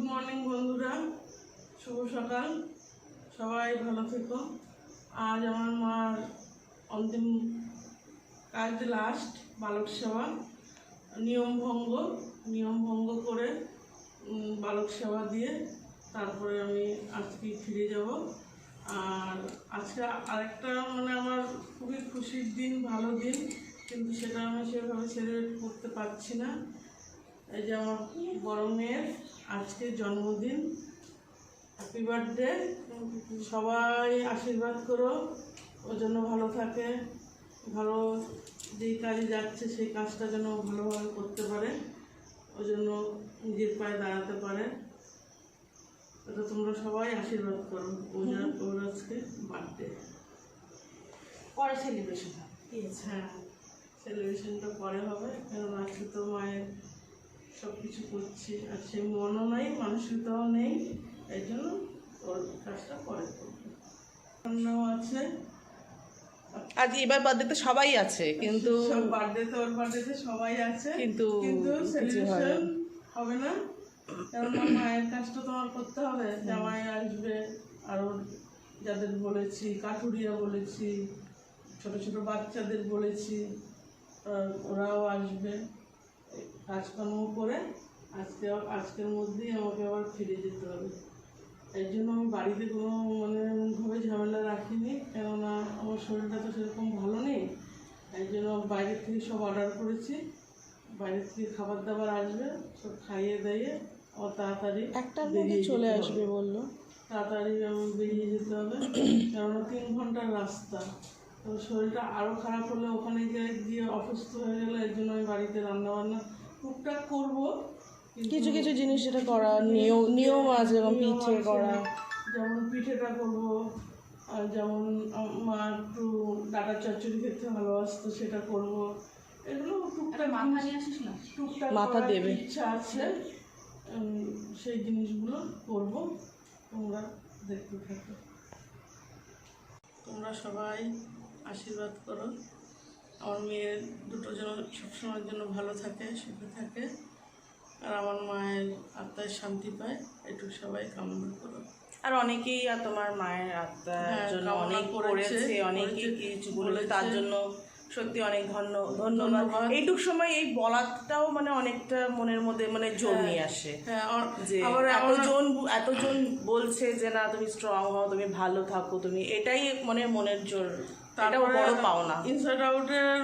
Good morning বন্ধুরা। শুভ সকাল। সবাই ভালো থেকো। আজ আমার মার অন্তিম কাজ লাস্ট বালক সেবা। নিয়ম ভঙ্গ নিয়ম ভঙ্গ করে বালক সেবা দিয়ে তারপরে আমি আজকে ফিরে যাব। আর আজকে আরেকটা মানে আমার খুবই খুশির দিন, ভালো দিন, কিন্তু সেটা আমি সেভাবে সেলিব্রেট করতে পারছি না। এই যে আমার বড় মেয়ের আজকে জন্মদিন। হ্যাপি বার্থডে সবাই আশীর্বাদ করো। ও যেন ভালো থাকে ভালো যেই কাজে যাচ্ছে সেই কাজটা যেন ভালোভাবে করতে পারে। ও জন্য নিজের পায়ে দাঁড়াতে পারে। এটা তোমরা সবাই আশীর্বাদ করো। ও যেন ওর আজকে বার্থডে পরে সেলিব্রেশন হয় হ্যাঁ সেলিব্রেশনটা পরে হবে। কারণ আজকে তো মায়ের সব কিছু করছি। আর সে মনও নেই মানসিকতাও নেই এই জন্য ওর কাজটা পরে করবে। রান্নাও আছে। আজ এবার বার্থডেতে সবাই আছে কিন্তু সব বার্থডেতে ওর বার্থডেতে সবাই আছে। কিন্তু কিন্তু সেলিব্রেশন হবে না। কারণ মায়ের কাজটা তোমার করতে হবে। জামাই আসবে আরও যাদের বলেছি কাঠুরিয়া বলেছি ছোট ছোট বাচ্চাদের বলেছি ওরাও আসবে। কাজকর্ম করে আজকে আজকের মধ্যেই আমাকে আবার ফিরে যেতে হবে। এই জন্য আমি বাড়িতে কোনো মানে ভাবে ঝামেলা রাখিনি কেননা আমার শরীরটা তো সেরকম ভালো নেই। এই জন্য বাইরে থেকে সব অর্ডার করেছি। বাইরে থেকে খাবার দাবার আসবে সব খাইয়ে দাইয়ে ও তাড়াতাড়ি একটার মধ্যে চলে আসবে। বলল। তাড়াতাড়ি আমি বেরিয়ে যেতে হবে। কেননা তিন ঘণ্টার রাস্তা। তো শরীরটা আরও খারাপ হলে ওখানে গিয়ে গিয়ে অসুস্থ হয়ে গেলে এর জন্য আমি বাড়িতে রান্না বান্না টুকটাক করব। কিছু কিছু জিনিস যেটা করা নিয়ম নিয়ম আছে যেমন পিঠে করা। যেমন পিঠেটা করব আর যেমন মা একটু ডাটা চচ্চড়ি খেতে ভালোবাসতো সেটা করব। এগুলো টুকটাক মাথা নিয়ে আসিস না? টুকটাক মাথা দেবে। ইচ্ছা আছে। সেই জিনিসগুলো করব। তোমরা দেখতে থাকো। তোমরা সবাই আশীর্বাদ করো। আমার মেয়ের দুটো যেন সবসময়ের জন্য ভালো থাকে সুখে থাকে। আর আমার মায়ের আত্মায় শান্তি পায় একটু সবাই কামনা করো। আর অনেকেই আর তোমার মায়ের আত্মার হ্যাঁ, জন্য অনেক করেছে, অনেকে কিছু বলেছে। তার জন্য সত্যি অনেক ধন্য ধন্যবাদ। এইটুক সময় এই বলাটাও মানে অনেকটা মনের মধ্যে মানে জোর নিয়ে আসে। হ্যাঁ যে এতজন এতজন বলছে যে না তুমি স্ট্রং হও তুমি ভালো থাকো তুমি এটাই মানে মনের জোর। এটাও বড় পাওনা। ইনসাইড আউটের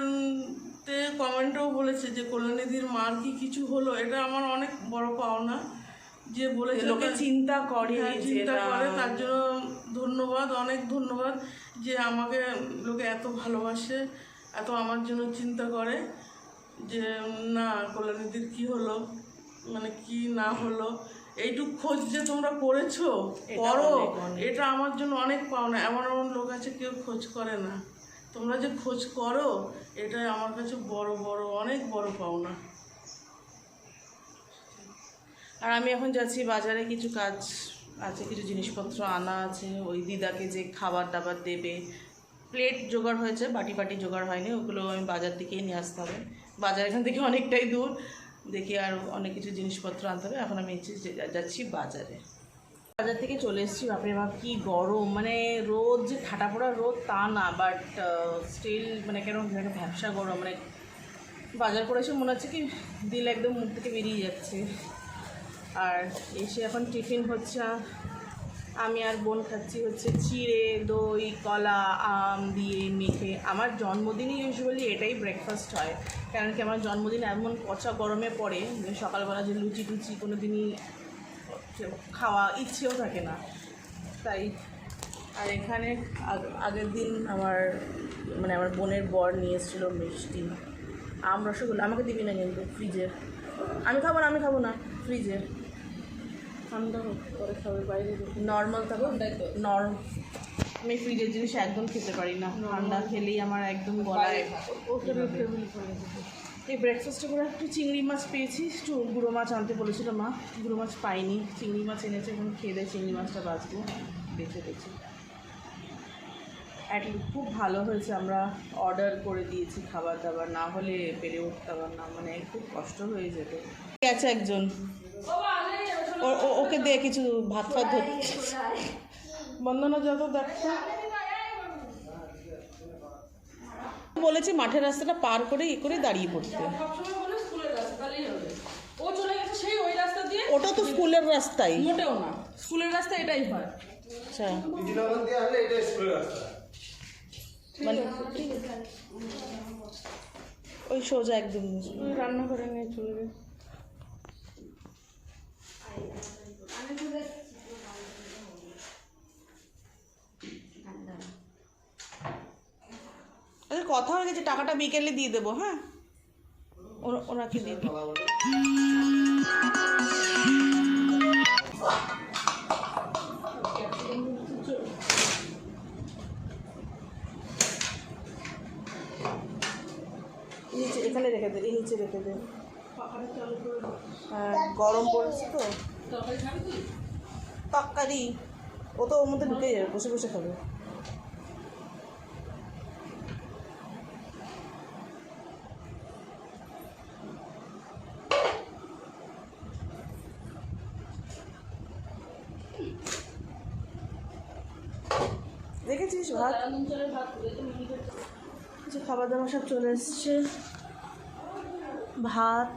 তে কমেন্টেও বলেছে যে কল্যাণীদির মার কি কিছু হলো? এটা আমার অনেক বড় পাওনা। যে বলেছে লোকে চিন্তা করে হ্যাঁ, চিন্তা করে। তার জন্য ধন্যবাদ অনেক ধন্যবাদ যে আমাকে লোকে এত ভালোবাসে এত আমার জন্য চিন্তা করে যে না কল্যাণীদির কি হলো? মানে কি না হলো? এইটুক খোঁজ যে তোমরা করেছ করো। এটা আমার জন্য অনেক পাওনা। এমন এমন লোক আছে কেউ খোঁজ করে না। তোমরা যে খোঁজ করো এটাই আমার কাছে বড় বড় অনেক বড় পাওনা। আর আমি এখন যাচ্ছি বাজারে কিছু কাজ আছে কিছু জিনিসপত্র আনা আছে। ওই দিদাকে যে খাবার দাবার দেবে। প্লেট জোগাড় হয়েছে বাটি বাটি জোগাড় হয়নি ওগুলো আমি বাজার থেকেই নিয়ে আসতে হবে। বাজার এখান থেকে অনেকটাই দূর। দেখি আর অনেক কিছু জিনিসপত্র আনতে হবে। এখন আমি যাচ্ছি বাজারে। বাজার থেকে চলে এসেছি, বাপরে বাপ, কি গরম। মানে রোদ যে ঠাটা পড়া রোদ তা না বাট স্টিল মানে কেন একটা ভ্যাবসা গরম। মানে বাজার করে এসে মনে হচ্ছে কি দিল একদম মুখ থেকে বেরিয়ে যাচ্ছে। আর এসে এখন টিফিন হচ্ছে আমি আর বোন খাচ্ছি হচ্ছে চিড়ে, দই, কলা, আম দিয়ে মেখে। আমার জন্মদিনে ইউজুয়ালি এটাই ব্রেকফাস্ট হয়। কারণ কি আমার জন্মদিন এমন পচা গরমে পড়ে সকালবেলা যে লুচি টুচি কোনো দিনই খাওয়া ইচ্ছেও থাকে না। তাই, আর এখানে আগ- আগের দিন আমার মানে আমার বোনের বর নিয়ে এসেছিল মিষ্টি। আম, রসগোল্লা, আমাকে দিবি না কিন্তু ফ্রিজের আমি খাব না, আমি খাব না ফ্রিজের ঠান্ডা হোক পরে খাবে বাইরে। নর্মাল থাকো নর্ম। আমি ফ্রিজের জিনিস একদম খেতে পারি না। ঠান্ডা খেলেই আমার একদম গলায় এই ব্রেকফাস্টে করে একটু চিংড়ি মাছ পেয়েছি। একটু গুঁড়ো মাছ আনতে বলেছিল মা। গুঁড়ো মাছ পাইনি। চিংড়ি মাছ এনেছে এখন খেয়ে দেয় চিংড়ি মাছটা বাঁচবো। বেছে বেছে অ্যাটলিস্ট খুব ভালো হয়েছে আমরা অর্ডার করে দিয়েছি খাবার দাবার না হলে পেরে উঠতে পার না মানে খুব কষ্ট হয়ে যেত। গেছে একজন? ওকে দে কিছু ভাত ফাত ধর বন্দনা যত দেখো। বলেছে মাঠের রাস্তাটা পার করে ই করে দাঁড়িয়ে পড়তে। ওটা তো স্কুলের রাস্তাই। মোটেও না। স্কুলের রাস্তা এটাই হয়। আচ্ছা। বিজয়নগর দিয়ে আসলে এটা স্কুলের রাস্তা। মানে ওই সোজা একদম। রান্না করে নিয়ে চলে গেছে। কথা হয়ে গেছে টাকাটা বিকেলে দিয়ে দেবো হ্যাঁ? ওরা ওনাকে দিয়ে নিচে এখানে রেখে দে এই নিচে রেখে দে। হ্যাঁ গরম পড়েছে তো। তরকারি ও তো ওর মধ্যে ঢুকে যাবে বসে বসে খাবে। ভাত? কিছু খাবার দাবার সব চলে এসছে। ভাত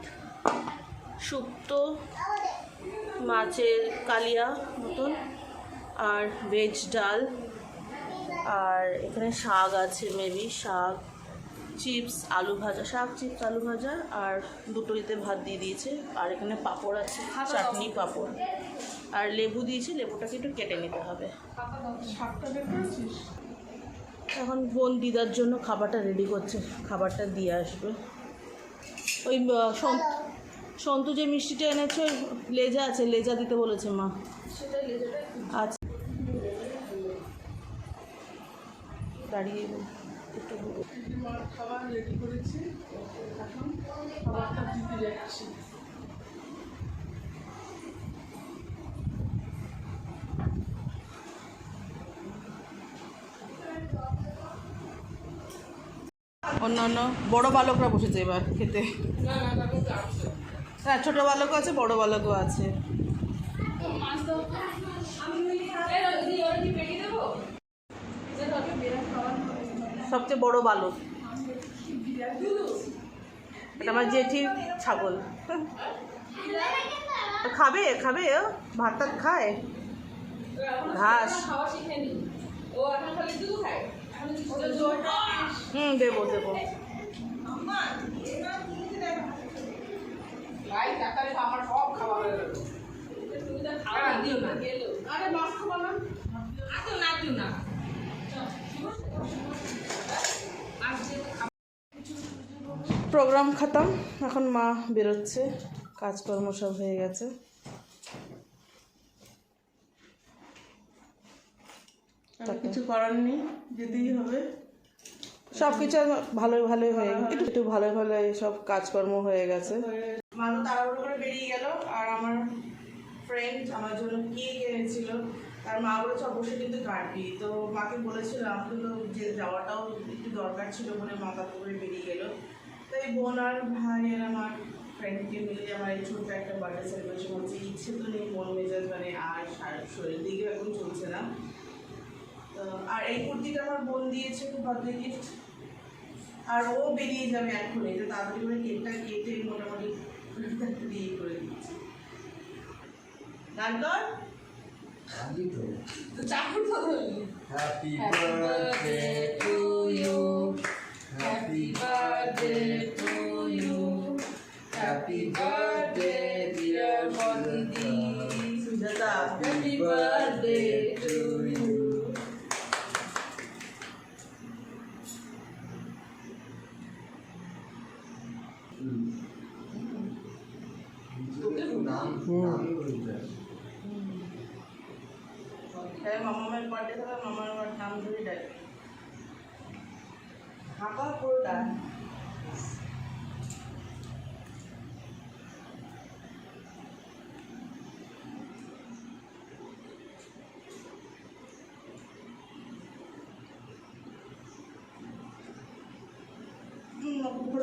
শুক্তো মাছের কালিয়া মতন আর ভেজ ডাল আর এখানে শাক আছে মেবি শাক চিপস আলু ভাজা শাক চিপস আলু ভাজা আর দুটো ইতে ভাত দিয়ে দিয়েছে। আর এখানে পাঁপড় আছে। চাটনি পাঁপড়। আর লেবু দিয়েছি লেবুটাকে একটু কেটে নিতে হবে। এখন বোন দিদার জন্য খাবারটা রেডি করছে খাবারটা দিয়ে আসবে। ওই সন্তু যে মিষ্টিটা এনেছে ওই লেজা আছে লেজা দিতে বলেছে মা। আচ্ছা। দাঁড়িয়ে একটু খাবার রেডি করেছি এখন খাবারটা দিতে যাচ্ছি। অন্যান্য বড় বালকরা বসেছে এবার খেতে। হ্যাঁ ছোটো বালকও আছে, বড় বালকও আছে। সবচেয়ে বড় বালক। আমার জেঠির ছাগল। খাবে খাবে? ভাত টাত খায়? ঘাস। ও এখন খালি দুধ খায় হুম দেবো দেবো। আমার সব খাবার হয়ে গেল। খাওয়া দিও না। গেলো আরে মাছ খাব না আতো না দিও না। প্রোগ্রাম খাতাম এখন মা বেরোচ্ছে কাজকর্ম সব হয়ে গেছে। কিছু করার নেই যেতেই হবে। সব কিছু ভালোই ভালোই হয়ে গেছে। একটু একটু ভালোই ভালোই সব কাজকর্ম হয়ে গেছে। তাড়াহুড়ো করে বেরিয়ে গেল আর আমার ফ্রেন্ড আমার জন্য কেক এনেছিল। আর মা বলেছে অবশ্যই কিন্তু কাটবি। তো মাকে বলেছিলাম কিন্তু যে যাওয়াটাও একটু দরকার ছিল বলে মা তাতে করে বেরিয়ে গেল। তাই বোন আর ভাই আর আমার ফ্রেন্ডকে মিলে আমার এই ছোট্ট একটা বার্থডে সেলিব্রেশন হচ্ছে ইচ্ছে তো নেই মন মেজাজ মানে আর শরীর দিকে এখন চলছে না। তো আর এই কুর্তিটা আমার বোন দিয়েছে খুব বার্থডে গিফট আর ও বেরিয়ে যাবে এখনই তো তাড়াতাড়ি করে কেকটা কেটে মোটামুটি একটা দিয়ে করে দিচ্ছি। Happy Happy birthday to you. Happy birthday to you. Happy birthday, dear Bondi. Happy birthday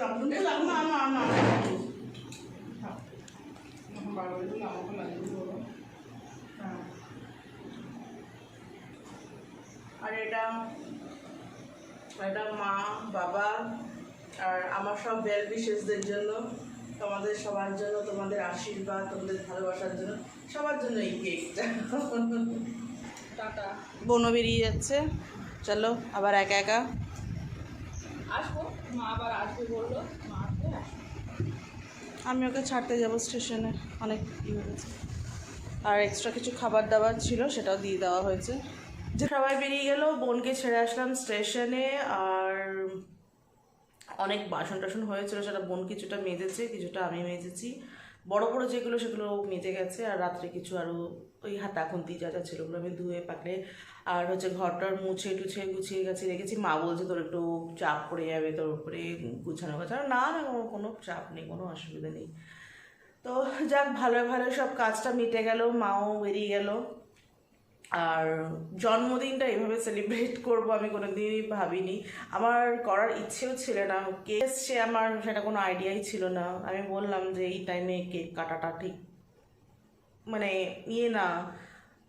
అందుకు আর এটা এটা মা বাবা আর আমার সব বেল বিশেষদের জন্য তোমাদের সবার জন্য তোমাদের আশীর্বাদ তোমাদের ভালোবাসার জন্য সবার জন্য এই কেকটা টাটা বোনও বেরিয়ে যাচ্ছে। চলো আবার একা একা। আসব। মা আবার বলল আমি ওকে ছাড়তে যাব স্টেশনে, অনেক ই হয়ে গেছে। আর এক্সট্রা কিছু খাবার দাবার ছিল, সেটাও দিয়ে দেওয়া হয়েছে। যে সবাই বেরিয়ে গেল, বোনকে ছেড়ে আসলাম স্টেশনে, আর অনেক বাসন টাসন হয়েছিল, সেটা বোন কিছুটা মেজেছে, কিছুটা আমি মেজেছি। বড় বড় যেগুলো, সেগুলো মেজে গেছে, আর রাত্রে কিছু আরও ওই হাতা খুন্তি যা যা ছিল ওগুলো আমি ধুয়ে পাকলে আর হচ্ছে ঘরটার মুছে টুছে গুছিয়ে গেছে রেখেছি। মা বলছে, তোর একটু চাপ পড়ে যাবে, তোর উপরে গুছানো গাছানো না না, কোনো- চাপ নেই, কোনো অসুবিধা নেই। তো যাক ভালো ভালো সব কাজটা মিটে গেল, মাও বেরিয়ে গেল। আর জন্মদিনটা এইভাবে সেলিব্রেট করব আমি কোনোদিনই ভাবিনি। আমার করার ইচ্ছেও ছিল না। কে এসছে আমার, সেটা কোনো আইডিয়াই ছিল না। আমি বললাম যে, এই টাইমে কেক কাটাটা ঠিক মানে ইয়ে না।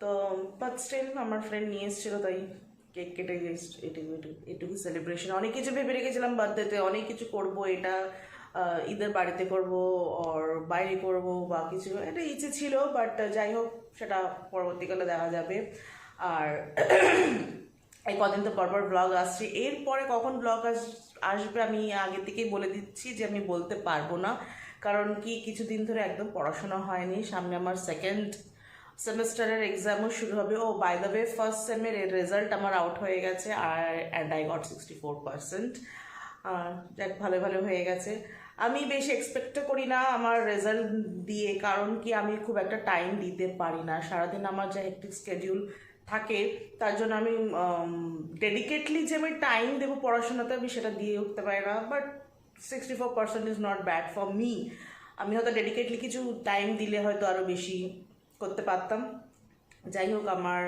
তো বাট স্টিল আমার ফ্রেন্ড নিয়ে এসেছিল, তাই কেক কেটে এটুকু এটুকু সেলিব্রেশন অনেক কিছু ভেবে রেখেছিলাম বার্থডেতে অনেক কিছু করব, এটা ঈদের বাড়িতে করব আর বাইরে করব বা কিছু, এটা ইচ্ছে ছিল বাট যাই হোক, সেটা পরবর্তীকালে দেখা যাবে। আর এই কদিন তো পরপর ব্লগ আসছে। এরপরে কখন ব্লগ আস, আসবে আমি আগে থেকেই বলে দিচ্ছি যে আমি বলতে পারব না। কারণ কি, কিছুদিন ধরে একদম পড়াশোনা হয়নি। সামনে আমার সেকেন্ড সেমিস্টারের এক্সামও শুরু হবে। ও বাই দ্য ওয়ে ফার্স্ট সেমের রেজাল্ট আমার আউট হয়ে গেছে আর and I got sixty four percent যাক ভালো ভালো হয়ে গেছে। আমি বেশি এক্সপেক্টও করি না আমার রেজাল্ট দিয়ে, কারণ কি, আমি খুব একটা টাইম দিতে পারি না। সারাদিন আমার যা হেক্টিক স্কেডিউল থাকে, তার জন্য আমি ডেডিকেটলি যে আমি টাইম দেবো পড়াশোনাতে, আমি সেটা দিয়ে উঠতে পারি না। But sixty four percent is not bad for me আমি হয়তো ডেডিকেটলি কিছু টাইম দিলে হয়তো আরও বেশি করতে পারতাম। যাই হোক আমার,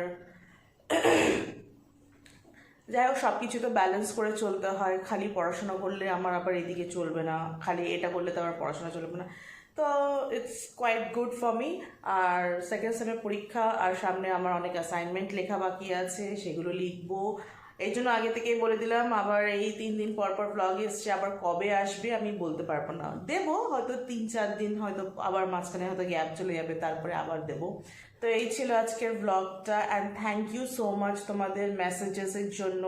যাই হোক সব কিছু তো ব্যালেন্স করে চলতে হয়। খালি পড়াশোনা করলে আমার আবার এদিকে চলবে না। খালি এটা করলে তো আমার পড়াশোনা চলবে না। তো it's quite good for me R second সেমের পরীক্ষা, আর সামনে আমার অনেক অ্যাসাইনমেন্ট লেখা বাকি আছে, সেগুলো লিখব। এই জন্য আগে থেকেই বলে দিলাম, আবার এই তিন দিন পর পর ব্লগ এসছে, আবার কবে আসবে আমি বলতে পারব না। দেবো, হয়তো তিন চার দিন, হয়তো আবার মাঝখানে হয়তো গ্যাপ চলে যাবে, তারপরে আবার দেবো। তো এই ছিল আজকের ব্লগটা and thank you so much তোমাদের মেসেজেসের জন্য।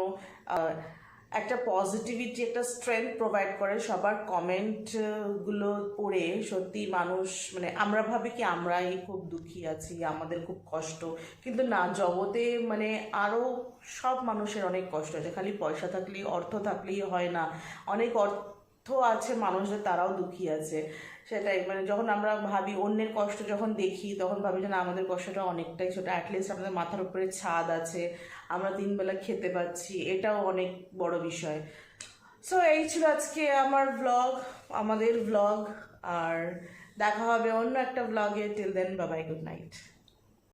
একটা পজিটিভিটি একটা স্ট্রেংথ প্রোভাইড করে সবার কমেন্টগুলো পড়ে। সত্যি মানুষ মানে আমরা ভাবি কি আমরাই খুব দুঃখী আছি, আমাদের খুব কষ্ট। কিন্তু না, জগতে মানে আরও সব মানুষের অনেক কষ্ট আছে। খালি পয়সা থাকলেই, অর্থ থাকলেই হয় না। অনেক অর্থ আছে মানুষদের, তারাও দুঃখী আছে। সেটাই মানে যখন আমরা ভাবি অন্যের কষ্ট যখন দেখি, তখন ভাবি যে না, আমাদের কষ্টটা অনেকটাই ছোটো। অ্যাটলিস্ট আমাদের মাথার উপরে ছাদ আছে। আমরা তিনবেলা খেতে পাচ্ছি এটাও অনেক বড় বিষয়। সো এই ছিল আজকে আমার ব্লগ আমাদের ব্লগ আর দেখা হবে অন্য একটা ব্লগে টিল দেন বাবাই গুড নাইট